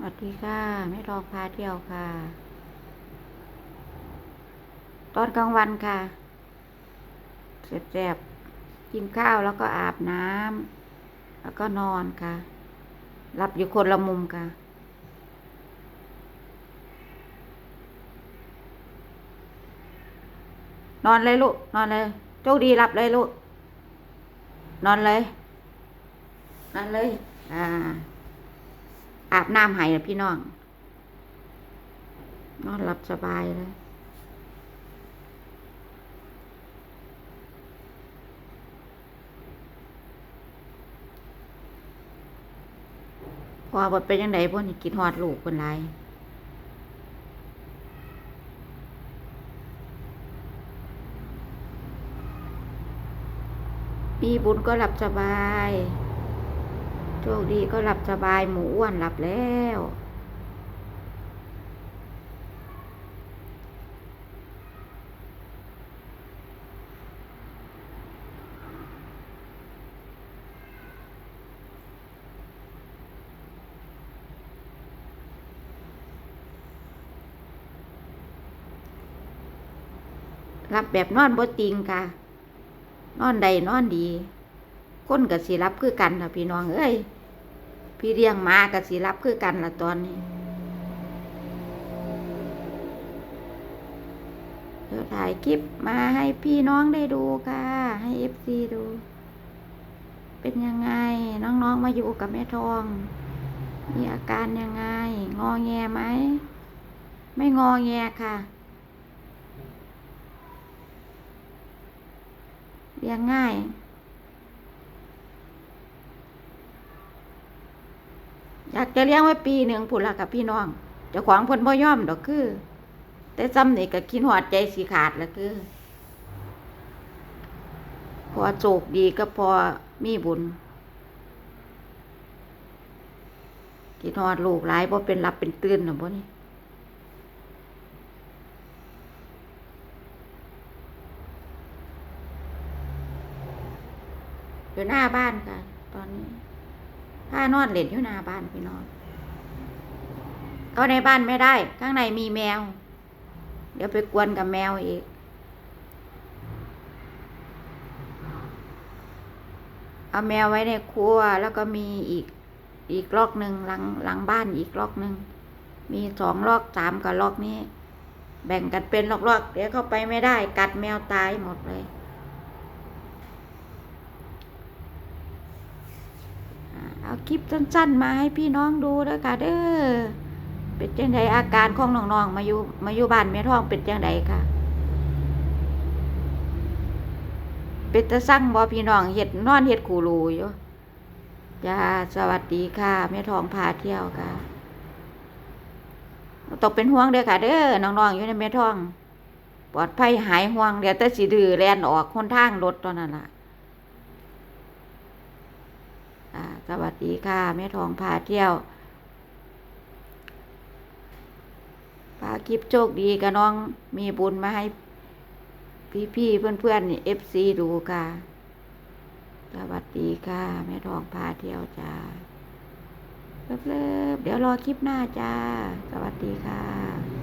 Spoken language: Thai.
สวัสดีค่ะแม่ทอพาเที่ยวค่ะ ตอนกลางวันค่ะเสร็จๆกินข้าวแล้วก็อาบน้ำแล้วก็นอนค่ะหลับอยู่คนละมุมค่ะ นอนเลยลูก นอนเลยโชคดีหลับเลยลูก นอนเลย นอนเลย อ่า อาบน้ำให้นะพี่น้อง นอนหลับสบายเลยพอบ่เป็นยังไงพวกนี้กินฮอดลูกคนไรปีบุญก็หลับสบาย คดีก็หลับสบายหมูอ้วนหลับแล้วรับแบบนอนบ่ติงค่ะ นอนใดนอนดีคนกับสิรับคือกันค่ะพี่น้องเอ้ย พี่เลี้ยงหมากับสิรับคือกันละตอนนี้เดี๋ยวถ่ายคลิปมาให้พี่น้องได้ดูค่ะ ให้เอฟซีดู เป็นยังไง น้องๆมาอยู่กับแม่ทอง มีอาการยังไง งอแงไหม ไม่งอแงค่ะเลี้ยงง่าย อยากจะเลี้ยงไว้ปีหนึ่งผุนละกับพี่น้องเจ้าของเพิ่นบ่ยอมดอกคือ แต่ซ้ำนี่ก็คิดหอดใจสีขาดละคือ พอโจกดีก็พอมีบุญคิดหอดลูกหลายบ่เป็นรับเป็นตื่นหรอบ่นี่อยู่หน้าบ้านค่ะ ตอนนี้ ผ้านอนเล่นอยู่หน้าบ้านพี่น้องเข้าในบ้านไม่ได้ ข้างในมีแมว เดี๋ยวไปกวนกับแมวอีกเอาแมวไว้ในครัวแล้วก็มีอีกอีกลอกหนึ่งหลังหลังบ้านอีกลอกหนึ่งมีสองลอกสามกับลอกนี้ แบ่งกันเป็นลอกๆเดี๋ยวเข้าไปไม่ได้ กัดแมวตายหมดเลย เอาคลิปสั้นๆ มาให้พี่น้องดูแล้วค่ะเด้อเป็นจังไดอาการของน้องๆมาอยู่มาอยู่บ้านแม่ท้องเป็นจังไดค่ะ เป็นตะสั่งบ่พี่น้องเฮ็ดนอนเฮ็ดขู่รูอยู่จ้าสวัสดีค่ะแม่ท้องพาเที่ยวค่ะตกเป็นห่วงเด้อค่ะ เด้อน้องๆอยู่ในแม่ท้อง ปลอดภัยหายห่วงเดี๋ยวแต่สิดื้อแลนออกคนทางรถตอนนั้นล่ะ สวัสดีค่ะแม่ทองพาเที่ยวพาคลิปโชคดีกับน้องมีบุญมาให้พี่ๆเพื่อนๆนี่เอฟซีดูค่ะ สวัสดีค่ะแม่ทองพาเที่ยวจ้าเลิฟๆเดี๋ยวรอคลิปหน้าจ้า สวัสดีค่ะ